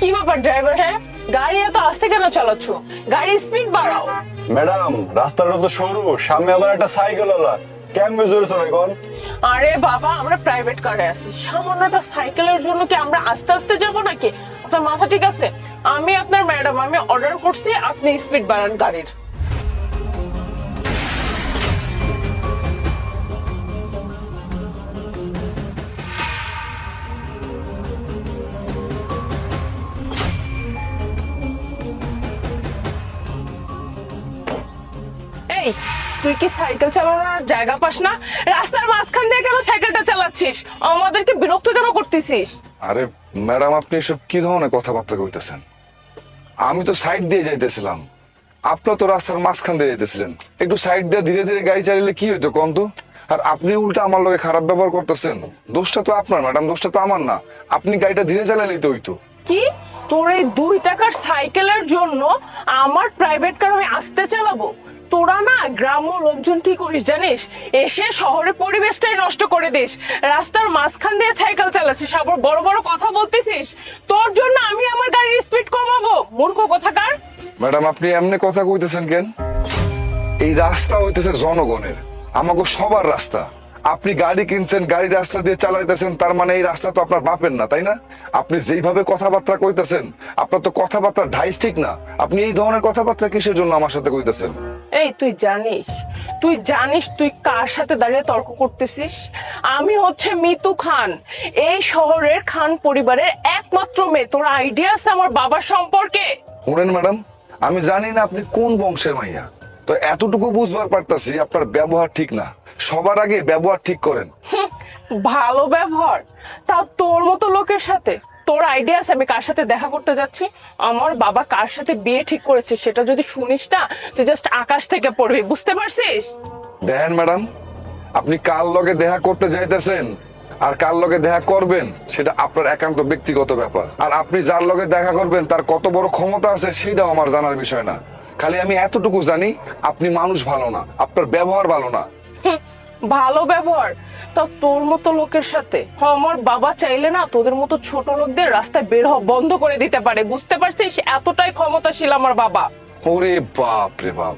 কি ব্যাপার ড্রাইভার হ্যাঁ? গাড়ি এত আস্তে কেন চালাচ্ছ? গাড়ি স্পিড বাড়াও। ম্যাডাম রাস্তাটা তো সরু সামনে আবার একটা সাইকেল ওলা কেমন জোরে চলে এখন আরে বাবা আমরা প্রাইভেট কারে আছি। সামান্য একটা সাইকেলের জন্য কি আমরা আস্তে আস্তে যাব নাকি? আপনার মাথা ঠিক আছে? আমি আপনার ম্যাডাম আমি অর্ডার করছি আপনি স্পিড বাড়ান গাড়ির। এই তুই কি সাইকেল চালানোর জায়গা পাস না? রাস্তার মাঝখান দিয়ে কেন সাইকেলটা চালাচ্ছিস? আমাদেরকে বিরক্ত কেন করতেছিস? আরে ম্যাডাম আপনি এসব কি ধরনের কথাবার্তা কইতেছেন? আমি তো সাইড দিয়ে যাইতেছিলাম। আপনার তো রাস্তার মাঝখান দিয়ে যাইতেছিলেন। একটু সাইড দিয়ে ধীরে ধীরে গাড়ি চালিয়ে কি হইতো কম তো? আর আপনি উল্টা আমার লগে খারাপ ব্যবহার করতেছেন। দোষটা তো আপনার ম্যাডাম দোষটা তো আমার না। আপনি গাড়িটা ধীরে চালালেই তো হইতো। কি? তোর এই দুই টাকার সাইকেলের জন্য আমার প্রাইভেট কার আমি আসতে চালাবো? তোরা না গ্রাম্য লোকজন কি করিস জানিস? এসে শহরের পরিবেশটাই নষ্ট করে দিস। রাস্তার মাঝখান দিয়ে সাইকেল চালাচ্ছিস, আবার বড় বড় কথা বলতেছিস। তোর জন্য আমি আমার গাড়ির স্পিড কমাবো। মূর্খ কোথাকার। ম্যাডাম, আপনি এমনি কথা কইতেছেন কেন? এই রাস্তা হইতেছে জনগণের আমাকে সবার রাস্তা। আপনি গাড়ি কিনছেন গাড়ি রাস্তা দিয়ে চালাইতেছেন, তার মানে এই রাস্তা তো আপনার বাপের না, তাই না? আপনি যেইভাবে কথাবার্তা কইতেছেন, আপনার তো কথাবার্তা ঢাইস ঠিক না। আপনি এই ধরনের কথাবার্তা কিসের জন্য আমার সাথে কইতেছেন? এই তুই জানিস? তুই জানিস তুই কার সাথে দাঁড়িয়ে তর্ক করতেছিস? আমি হচ্ছে মিতু খান। এই শহরের খান পরিবারের একমাত্র মেয়ে। তোর আইডিয়া আছে আমার বাবার সম্পর্কে? শুনেন ম্যাডাম আমি জানি না আপনি কোন বংশের মাইয়া। তো এতটুকু বুঝবার পারতাছি আপনার ব্যবহার ঠিক না। সবার আগে ব্যবহার ঠিক করেন। ভালো ব্যবহার। তা তোর মতো লোকের সাথে তোর আইডিয়া আছে আমি কার সাথে দেখা করতে যাচ্ছি? আমার বাবা কার সাথে বিয়ে ঠিক করেছে সেটা যদি শুনিস না তুই জাস্ট আকাশ থেকে পড়বি বুঝতে পারছিস? দেখেন ম্যাডাম আপনি কার লগে দেখা করতে যাইতেছেন আর কার লগে দেখা করবেন সেটা আপনার একান্ত ব্যক্তিগত ব্যাপার। আর আপনি যার লগে দেখা করবেন তার কত বড় ক্ষমতা আছে সেটাও আমার জানার বিষয় না। খালি আমি এতটুকু জানি আপনি মানুষ ভালো না আপনার ব্যবহার ভালো না। ভালো ব্যবহার। তা তোর মতো লোকের সাথে? আমার বাবা চাইলে না তোদের মতো ছোট লোকদের রাস্তায় বের হওয়া বন্ধ করে দিতে পারে। বুঝতে পারছিস? এতটাই ক্ষমতাশীল আমার বাবা। ওরে বাপ রে বাপ।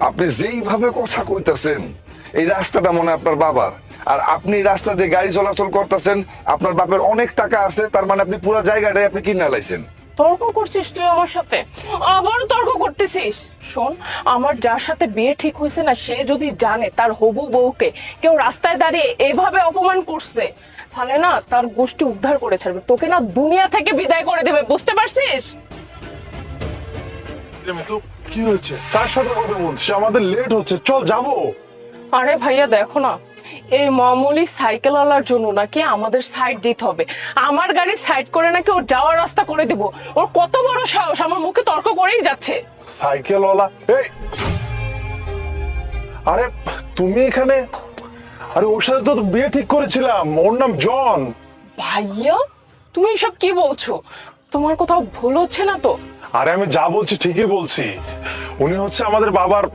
আপনি যেইভাবে কথা কইতাছেন, এই রাস্তাটা মনে আপনার বাবার। আর আপনি রাস্তা দিয়ে গাড়ি চলাচল করতেছেন, আপনার বাপের অনেক টাকা আছে, তার মানে আপনি পুরো জায়গাটাই আপনি কিনে লাইছেন। তর্ক করছিস তুই আমার সাথে? আবার তর্ক করতেছিস? শোন আমার যার সাথে বিয়ে ঠিক হয়েছে না সে যদি জানে তার হবু বউকে কেউ রাস্তায় দাঁড়িয়ে এভাবে অপমান করছে তাহলে না তার গোষ্ঠী উদ্ধার করে ছাড়বে। তোকে না দুনিয়া থেকে বিদায় করে দেবে বুঝতে পারছিস? কি হয়েছে? তার সাথে কথা বলছিস? আমাদের লেট হচ্ছে চল যাব। আরে ভাইয়া দেখো না। এই মামুলি সাইকেলওয়ালার জন্য নাকি আমাদের সাইড দিতে হবে। আমার গাড়ি সাইড করে নাকি ওর যাওয়ার রাস্তা করে দিব। ওর কত বড় সাহস আমার মুখে তর্ক করেই যাচ্ছে। সাইকেলওয়ালা এই! আরে তুমি এখানে? আরে ওর সাথে তো বিয়ে ঠিক করেছিলাম। ওর নাম জন। ভাইয়া তুমি এসব কি বলছো? তোমার কোথাও ভুল হচ্ছে না তো? আরে আমি যা বলছি ঠিকই বলছি। উনি হচ্ছে আমাদের বাবার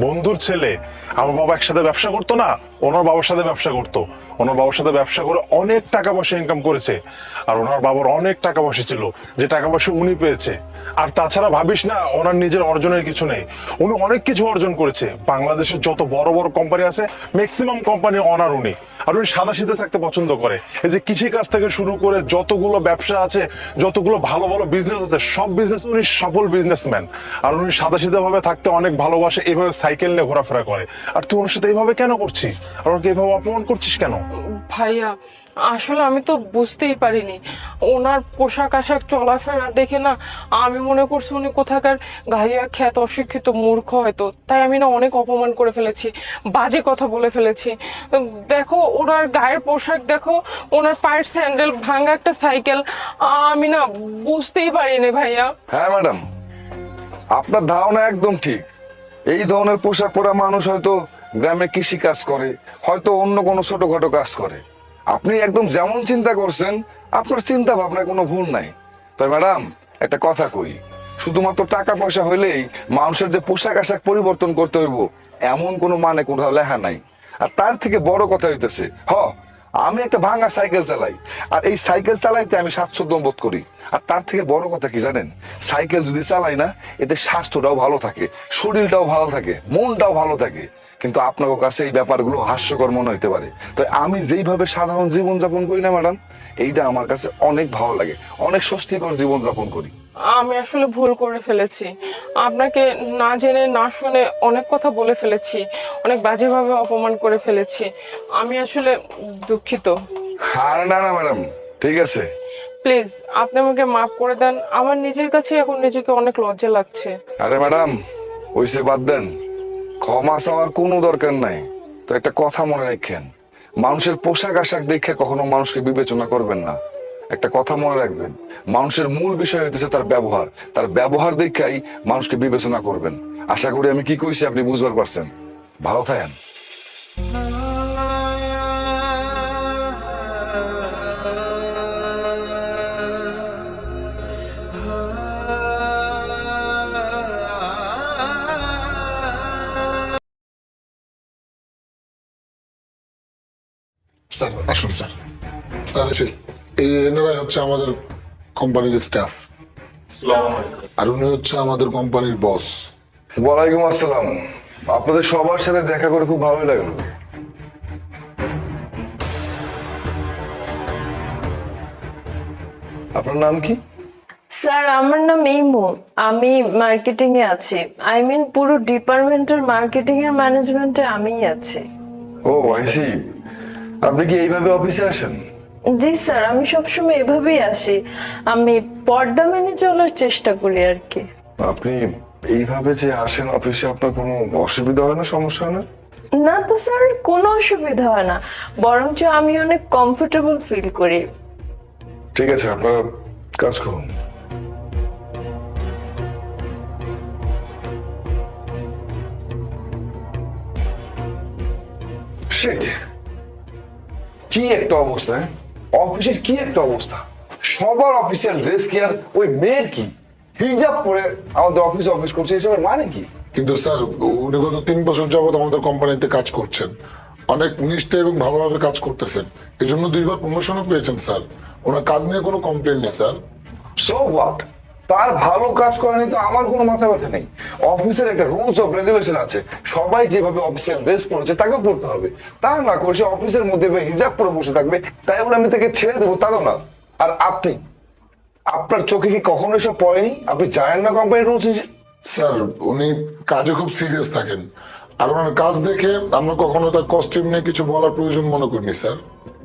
বন্ধুর ছেলে। আমার বাবা একসাথে ব্যবসা করতো না, ওনার বাবার সাথে ব্যবসা করতো। ওনার বাবার সাথে ব্যবসা করে অনেক টাকা পয়সা ইনকাম করেছে। আর ওনার বাবার অনেক টাকা পয়সা ছিল, যে টাকা পয়সা উনি পেয়েছে। আর তাছাড়া ভাবিস না, ওনার নিজের অর্জনের কিছু নেই। উনি অনেক কিছু অর্জন করেছে। বাংলাদেশের যত বড় বড় কোম্পানি আছে ম্যাক্সিমাম কোম্পানি অনার উনি। আর উনি সাদা সিধে থাকতে পছন্দ করে। এই যে কৃষি কাজ থেকে শুরু করে যতগুলো ব্যবসা আছে, যতগুলো ভালো ভালো বিজনেস আছে, সব বিজনেস উনি সফল বিজনেসম্যান আর উনি সাদা সিধে ভাবে থাকতে অনেক ভালোবাসে, এভাবে সাইকেল নিয়ে ঘোরাফেরা করে। আর তুই ওর সাথে এইভাবে কেন করছিস? আর ওকে এইভাবে অপমান করছিস কেন? ভাইয়া আসলে আমি তো বুঝতেই পারিনি। ওনার পোশাক আশাক চলাফেরা দেখে না আমি মনে করছি উনি কোথাকার গাইয়া খ্যাত অশিক্ষিত মূর্খ হয়তো। তাই আমি না অনেক অপমান করে ফেলেছি বাজে কথা বলে ফেলেছি। দেখো ওনার গায়ের পোশাক দেখো ওনার পায়ের স্যান্ডেল ভাঙা একটা সাইকেল আমি না বুঝতেই পারিনি ভাইয়া। হ্যাঁ ম্যাডাম। আপনার ধারণা একদম ঠিক। এই ধরনের পোশাক পরা মানুষ হয়তো গ্রামে কৃষি কাজ করে, হয়তো অন্য কোনো ছোটখাটো কাজ করে। আপনি একদম যেমন চিন্তা করছেন, আপনার চিন্তা ভাবনায় কোনো ভুল নাই। তাই ম্যাডাম, একটা কথা কই, শুধুমাত্র টাকা পয়সা হইলেই মানুষের যে পোশাক আশাক পরিবর্তন করতে হইব, এমন কোনো মানে কোথাও লেখা নাই। আর তার থেকে বড় কথা হইতেছে, হ আমি একটা ভাঙা সাইকেল চালাই। আর এই সাইকেল চালাইতে আমি স্বাচ্ছন্দ্য বোধ করি। আর তার থেকে বড় কথা কি জানেন? সাইকেল যদি চালাই না, এতে স্বাস্থ্যটাও ভালো থাকে, শরীরটাও ভালো থাকে, মনটাও ভালো থাকে। কিন্তু আপনার কাছে এই ব্যাপারগুলো হাস্যকর মনে হইতে পারে। তো আমি যেইভাবে সাধারণ জীবন যাপন করি না, ম্যাডাম, এইটা আমার কাছে অনেক ভালো লাগে। অনেক স্বস্তিকর জীবন যাপন করি। আমি আসলে ভুল করে ফেলেছি। আপনাকে না জেনে না শুনে অনেক কথা বলে ফেলেছি। অনেক বাজেভাবে অপমান করে ফেলেছি। আমি আসলে দুঃখিত। আর না না ম্যাডাম ঠিক আছে। প্লিজ আপনি আমাকে মাফ করে দেন। আমার নিজের কাছে এখন নিজেকে অনেক লজ্জা লাগছে। আরে ম্যাডাম ওইসে বাদ দেন। ক্ষমা চাওয়ার কোনো দরকার নাই। তো একটা কথা মনে রাখেন। মানুষের পোশাক আশাক দেখে কখনো মানুষকে বিবেচনা করবেন না। একটা কথা মনে রাখবেন, মানুষের মূল বিষয় হইতেছে তার ব্যবহার। তার ব্যবহার দেখাই মানুষকে বিবেচনা করবেন। আশা করি আমি কি কইছি আপনি বুঝবার পারছেন। ভালো থাকেন। স্যার, আসুন, স্যার। স্যার এই এনারাই হচ্ছে আমাদের কোম্পানির স্টাফ আর উনি হচ্ছে আমাদের কোম্পানির বস ওয়ালাইকুম আসসালাম। আপনাদের সবার সাথে দেখা করে খুব ভালোই লাগল। আপনার নাম কি? স্যার আমার নাম ইমু। আমি মার্কেটিং এ আছি। আই মিন পুরো ডিপার্টমেন্টের মার্কেটিং এর ম্যানেজমেন্টে আমিই আছি। ও আইসি আপনি কি এইভাবে অফিসে আসেন? জি স্যার আমি সবসময় এভাবেই আসি। আমি পর্দা মেনে চলার চেষ্টা করি আর কি। আপনি এইভাবে যে আসেন অফিসে আপনার কোনো অসুবিধা হয় না সমস্যা হয় না? না তো স্যার কোনো অসুবিধা হয় না। বরঞ্চ আমি অনেক কমফোর্টেবল ফিল করি। ঠিক আছে আপনারা কাজ করুন। Shit. কি একটা অবস্থা হ্যাঁ? অফিসের কি একটা অবস্থা? সবার অফিসিয়াল ড্রেস কি আর ওই মেয়ের কি? হিজাব পরে আমাদের অফিস অফিস করছে এসবের মানে কি? কিন্তু স্যার উনি গত তিন বছর যাবত আমাদের কোম্পানিতে কাজ করছেন। অনেক নিষ্ঠা এবং ভালোভাবে কাজ করতেছেন। এজন্য জন্য দুইবার প্রমোশনও পেয়েছেন স্যার। ওনার কাজ নিয়ে কোনো কমপ্লেন নেই স্যার। সো হোয়াট তার ভালো কাজ করেনি তো আমার কোনো মাথা ব্যথা নেই। অফিসের একটা রুলস অফ রেগুলেশন আছে। সবাই যেভাবে অফিসের ড্রেস পড়েছে তাকেও পড়তে হবে। তা না করে সে অফিসের মধ্যে হিজাব পরে বসে থাকবে, তাই বলে আমি তাকে ছেড়ে দেবো, তারও না। আর আপনি, আপনার চোখে কি কখনো এসব পড়েনি? আপনি জানেন না কোম্পানির রুলস স্যার, উনি কাজে খুব সিরিয়াস থাকেন। আর ওনার কাজ দেখে আমরা কখনো তার কস্টিউম নিয়ে কিছু বলার প্রয়োজন মনে করিনি স্যার।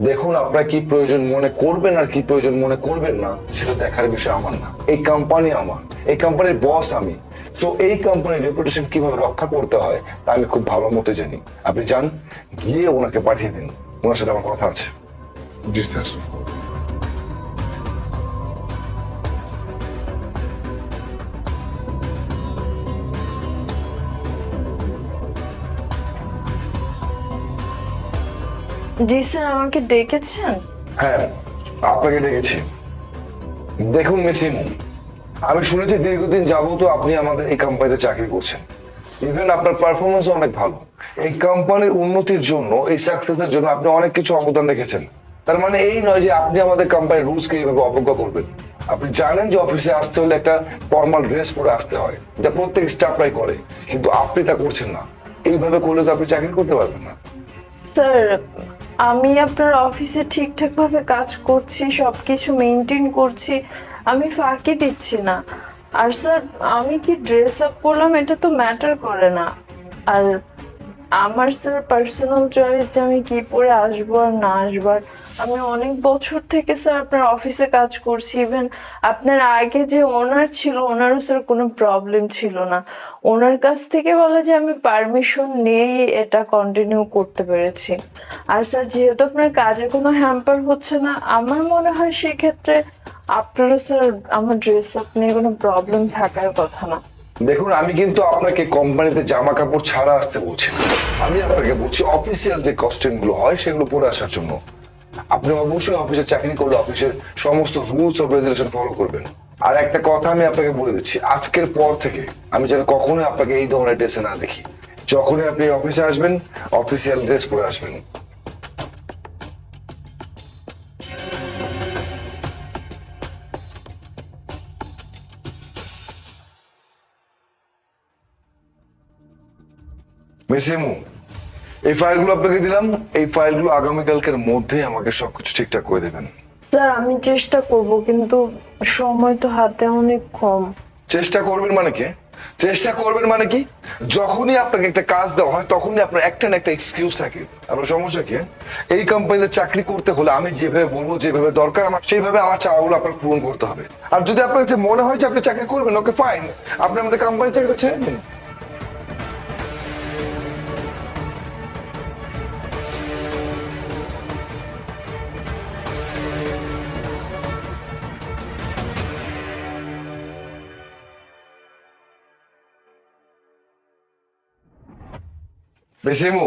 দেখুন আপনার কি প্রয়োজন মনে করবেন আর কি প্রয়োজন মনে করবেন না সেটা দেখার বিষয় আমার না। এই কোম্পানি আমার এই কোম্পানির বস আমি। তো এই কোম্পানির রেপুটেশন কীভাবে রক্ষা করতে হয় তা আমি খুব ভালো মতো জানি। আপনি যান গিয়ে ওনাকে পাঠিয়ে দিন। ওনার সাথে আমার কথা আছে। জি স্যার। জি স্যার আমাকে ডেকেছেন? হ্যাঁ আপনাকে ডেকেছি। দেখুন মেসিন আমি শুনেছি দীর্ঘদিন যাবত আপনি আমাদের এই কোম্পানিতে চাকরি করছেন। ইভেন আপনার পারফরমেন্স অনেক ভালো। এই কোম্পানির উন্নতির জন্য এই সাকসেসের জন্য আপনি অনেক কিছু অবদান রেখেছেন। তার মানে এই নয় যে আপনি আমাদের কোম্পানির রুলসকে এইভাবে অবজ্ঞা করবেন। আপনি জানেন যে অফিসে আসতে হলে একটা ফর্মাল ড্রেস পরে আসতে হয় যা প্রত্যেক স্টাফরাই করে কিন্তু আপনি তা করছেন না। এইভাবে করলে তো আপনি চাকরি করতে পারবেন না। স্যার আমি আপনার অফিসে ঠিকঠাকভাবে কাজ করছি সব কিছু মেনটেন করছি, আমি ফাঁকি দিচ্ছি না। আর স্যার আমি কি ড্রেস আপ করলাম এটা তো ম্যাটার করে না। আর আমার স্যার পার্সোনাল চয়েস যে আমি কি পরে আসব আর না আসবার আমি অনেক বছর থেকে স্যার আপনার অফিসে কাজ করছি। ইভেন আপনার আগে যে ওনার ছিল, ওনারও স্যার কোনো প্রবলেম ছিল না। ওনার কাছ থেকে বলে যে আমি পারমিশন নিয়েই এটা কন্টিনিউ করতে পেরেছি। আর স্যার যেহেতু আপনার কাজে কোনো হ্যাম্পার হচ্ছে না, আমার মনে হয় সেক্ষেত্রে আপনারও স্যার আমার ড্রেস আপ নিয়ে কোনো প্রবলেম থাকার কথা না। দেখুন, আমি কিন্তু আপনাকে কোম্পানিতে জামা কাপড় ছাড়া আসতে বলছি না। আমি আপনাকে বলছি অফিসিয়াল যে কস্টিউমগুলো হয়, সেগুলো পরে আসার জন্য। আপনি অবশ্যই অফিসে চাকরি করলে অফিসের সমস্ত রুলস অফ রেগুলেশন ফলো করবেন। আর একটা কথা আমি আপনাকে বলে দিচ্ছি, আজকের পর থেকে আমি যেন কখনোই আপনাকে এই ধরনের ড্রেসে না দেখি। যখনই আপনি অফিসে আসবেন অফিসিয়াল ড্রেস পরে আসবেন। মেসিমু এই ফাইলগুলো আপনাকে দিলাম এই ফাইলগুলো আগামীকালকের মধ্যে আমাকে সবকিছু ঠিকঠাক করে দেবেন। স্যার আমি চেষ্টা করব কিন্তু সময় তো হাতে অনেক কম। চেষ্টা করবেন মানে কি? চেষ্টা করবেন মানে কি? যখনই আপনাকে একটা কাজ দেওয়া হয় তখনই আপনার একটা না একটা এক্সকিউজ থাকে। আপনার সমস্যা কি? এই কোম্পানিতে চাকরি করতে হলে আমি যেভাবে বলব যেভাবে দরকার আমার সেইভাবে আমার চাওয়াগুলো আপনার পূরণ করতে হবে। আর যদি আপনার কাছে মনে হয় যে আপনি চাকরি করবেন ওকে ফাইন আপনি আমাদের কোম্পানি চাকরি ছেড়ে দিন। বেসিমু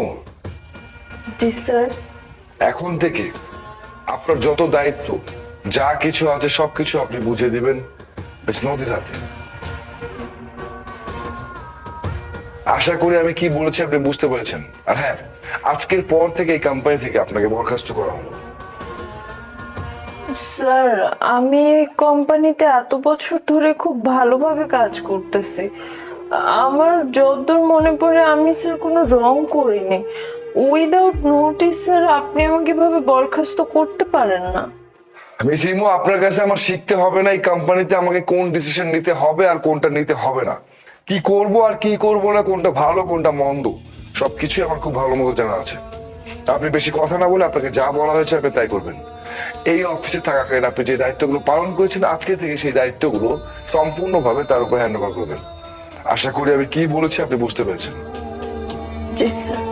জি স্যার। এখন থেকে আপনার যত দায়িত্ব যা কিছু আছে সবকিছু আপনি বুঝে দিবেন। নদীর হাতে আশা করি আমি কি বলেছি আপনি বুঝতে পেরেছেন। আর হ্যাঁ আজকের পর থেকে এই কোম্পানি থেকে আপনাকে বরখাস্ত করা হলো। স্যার আমি এই কোম্পানিতে এত বছর ধরে খুব ভালোভাবে কাজ করতেছি। আমার যতদূর মনে পড়ে, আমি স্যার কোনো রং করিনি। উইদাউট নোটিস স্যার আপনি আমাকে এভাবে বরখাস্ত করতে পারেন না। মিসিমো আপনার কাছে আমার শিখতে হবে না, এই কোম্পানিতে আমাকে কোন ডিসিশন নিতে হবে আর কোনটা নিতে হবে না। কি করব আর কি করব না, কোনটা ভালো, কোনটা মন্দ, সবকিছুই আমার খুব ভালো মতো জানা আছে। আপনি বেশি কথা না বলে আপনাকে যা বলা হয়েছে আপনি তাই করবেন। এই অফিসে থাকাকালীন আপনি যে দায়িত্বগুলো পালন করেছেন, আজকে থেকে সেই দায়িত্বগুলো সম্পূর্ণভাবে তার উপর হ্যান্ড করবেন। আশা করি আমি কি বলেছি আপনি বুঝতে পেরেছেন। জি sir.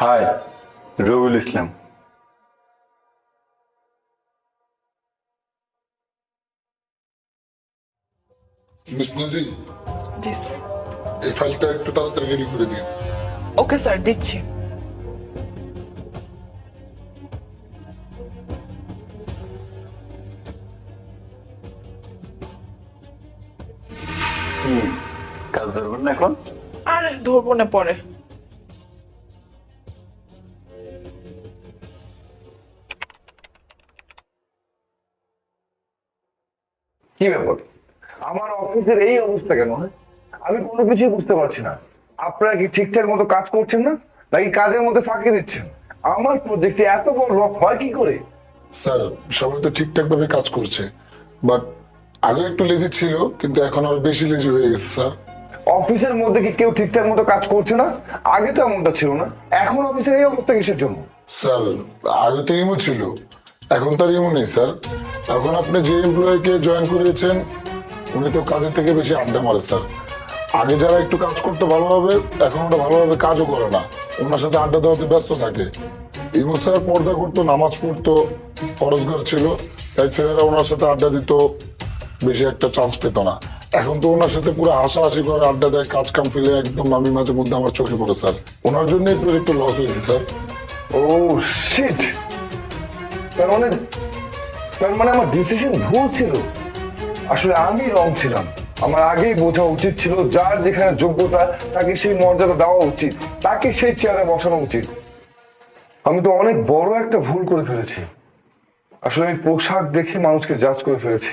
Hi Rabiul Islam. Miss নদী জি স্যার। এই ফাইলটা একটু তাড়াতাড়ি রেডি করে দিন। ওকে স্যার দিচ্ছি। ধরবো না পরে কি ব্যাপার? আমার অফিসের এই অবস্থা কেন হ্যাঁ? আমি কোনো কিছুই বুঝতে পারছি না। আপনারা কি ঠিকঠাক মতো কাজ করছেন না? নাকি কাজের মধ্যে ফাঁকি দিচ্ছেন? আমার প্রজেক্টে এত বড় লক হয় কি করে? স্যার সবাই তো ঠিকঠাক ভাবে কাজ করছে। বাট আগে একটু লেজি ছিল কিন্তু এখন আরও বেশি লেজি হয়ে গেছে স্যার। অফিসের মধ্যে কি কেউ ঠিকঠাক মতো কাজ করছে না? আগে তো এমনটা ছিল না। এখন অফিসের এই অবস্থা কিসের জন্য? স্যার, আগে তো ইমো ছিল। এখন তার ইমো নেই, স্যার। এখন আপনি যে এমপ্লয়িকে জয়েন করিয়েছেন, উনি তো কাজের থেকে বেশি আড্ডা মারে, স্যার। আগে যারা একটু কাজ করতে ভালোভাবে, এখন ওটা ভালোভাবে কাজও করে না। ওনার সাথে আড্ডা দেওয়াতে ব্যস্ত থাকে। ইমো স্যার পর্দা করতো, নামাজ পড়তো, ফরজগার ছিল। তাই ছেলেরা ওনার সাথে আড্ডা দিত, বেশি একটা চান্স পেত না। এখন তো ওনার সাথে পুরো হাসাহাসি করে আড্ডা দেয়, কাজ কাম ফেলে একদম আমি মাঝে মধ্যে আমার চোখে পড়ে স্যার। ওনার জন্য প্রজেক্টটা লস হয়েছে স্যার। ও শিট তার মানে তার মানে আমার ডিসিশন ভুল ছিল। আসলে আমি রং ছিলাম। আমার আগেই বোঝা উচিত ছিল, যার যেখানে যোগ্যতা, তাকে সেই মর্যাদা দেওয়া উচিত, তাকে সেই চেয়ারে বসানো উচিত। আমি তো অনেক বড় একটা ভুল করে ফেলেছি। আসলে আমি পোশাক দেখে মানুষকে জাজ করে ফেলেছি।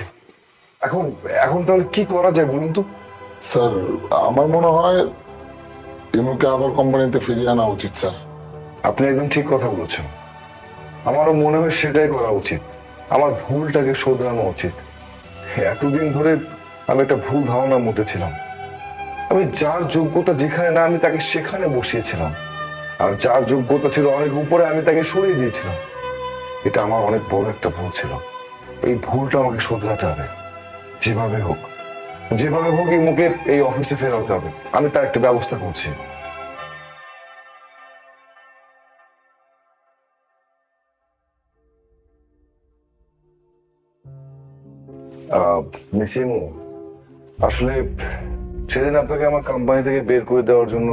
এখন এখন তাহলে কি করা যায় বলুন তো? স্যার আমার মনে হয় ইমুকে আবার কোম্পানিতে ফিরিয়ে আনা উচিত স্যার। আপনি একদম ঠিক কথা বলেছেন। আমারও মনে হয় সেটাই করা উচিত। আমার ভুলটাকে শোধরানো উচিত। এতদিন ধরে আমি একটা ভুল ধারণার মধ্যে ছিলাম। আমি যার যোগ্যতা যেখানে না আমি তাকে সেখানে বসিয়েছিলাম। আর যার যোগ্যতা ছিল অনেক উপরে আমি তাকে সরিয়ে দিয়েছিলাম। এটা আমার অনেক বড় একটা ভুল ছিল। এই ভুলটা আমাকে শোধরাতে হবে। যেভাবে হোক যেভাবে হোক এই মুখে এই অফিসে ফেরাতে হবে। আমি তার একটা ব্যবস্থা করছি। মিসিমু আসলে সেদিন আপনাকে আমার কোম্পানি থেকে বের করে দেওয়ার জন্য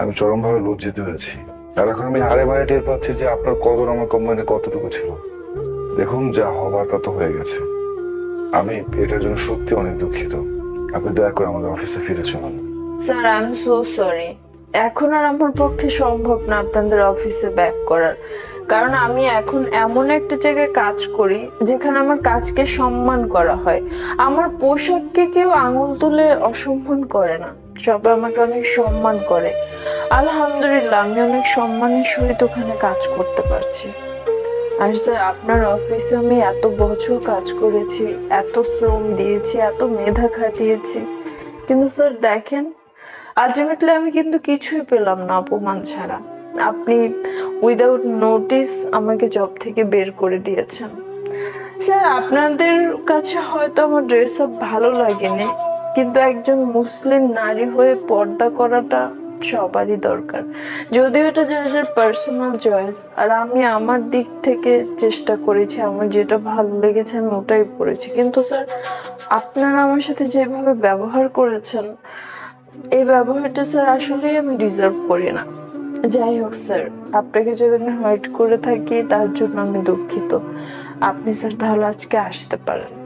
আমি চরমভাবে লজ্জিত হয়েছি। আর এখন আমি হারে বারে টের পাচ্ছি যে আপনার কদর আমার কোম্পানিতে কতটুকু ছিল। দেখুন যা হবার তা তো হয়ে গেছে। আমি এটার জন্য সত্যি অনেক দুঃখিত। আপনি দয়া করে আমাদের অফিসে ফিরে চলুন। Sir I am so sorry এখন আর আমার পক্ষে সম্ভব না আপনাদের অফিসে ব্যাক করার। কারণ আমি এখন এমন একটা জায়গায় কাজ করি যেখানে আমার কাজকে সম্মান করা হয়। আমার পোশাককে কেউ আঙুল তুলে অসম্মান করে না। সবাই আমাকে অনেক সম্মান করে। আলহামদুলিল্লাহ, আমি অনেক সম্মানের সহিত ওখানে কাজ করতে পারছি। আর স্যার, আপনার অফিসে আমি এত বছর কাজ করেছি, এত শ্রম দিয়েছি, এত মেধা খাটিয়েছি। কিন্তু স্যার, দেখেন আলটিমেটলি আমি কিন্তু কিছুই পেলাম না অপমান ছাড়া। আপনি উইদাউট নোটিস আমাকে জব থেকে বের করে দিয়েছেন। স্যার, আপনাদের কাছে হয়তো আমার ড্রেস আপ ভালো লাগেনি, কিন্তু একজন মুসলিম নারী হয়ে পর্দা করাটা সবারই দরকার। যদিও এটা যার পার্সোনাল চয়েস আর আমি আমার দিক থেকে চেষ্টা করেছি, আমার যেটা ভালো লেগেছে আমি ওটাই পড়েছি। কিন্তু স্যার আপনারা আমার সাথে যেভাবে ব্যবহার করেছেন, এই ব্যবহারটা স্যার আসলেই আমি ডিজার্ভ করি না। যাই হোক স্যার আপনাকে যদি আমি হার্ট করে থাকি, তার জন্য আমি দুঃখিত। আপনি স্যার তাহলে আজকে আসতে পারেন।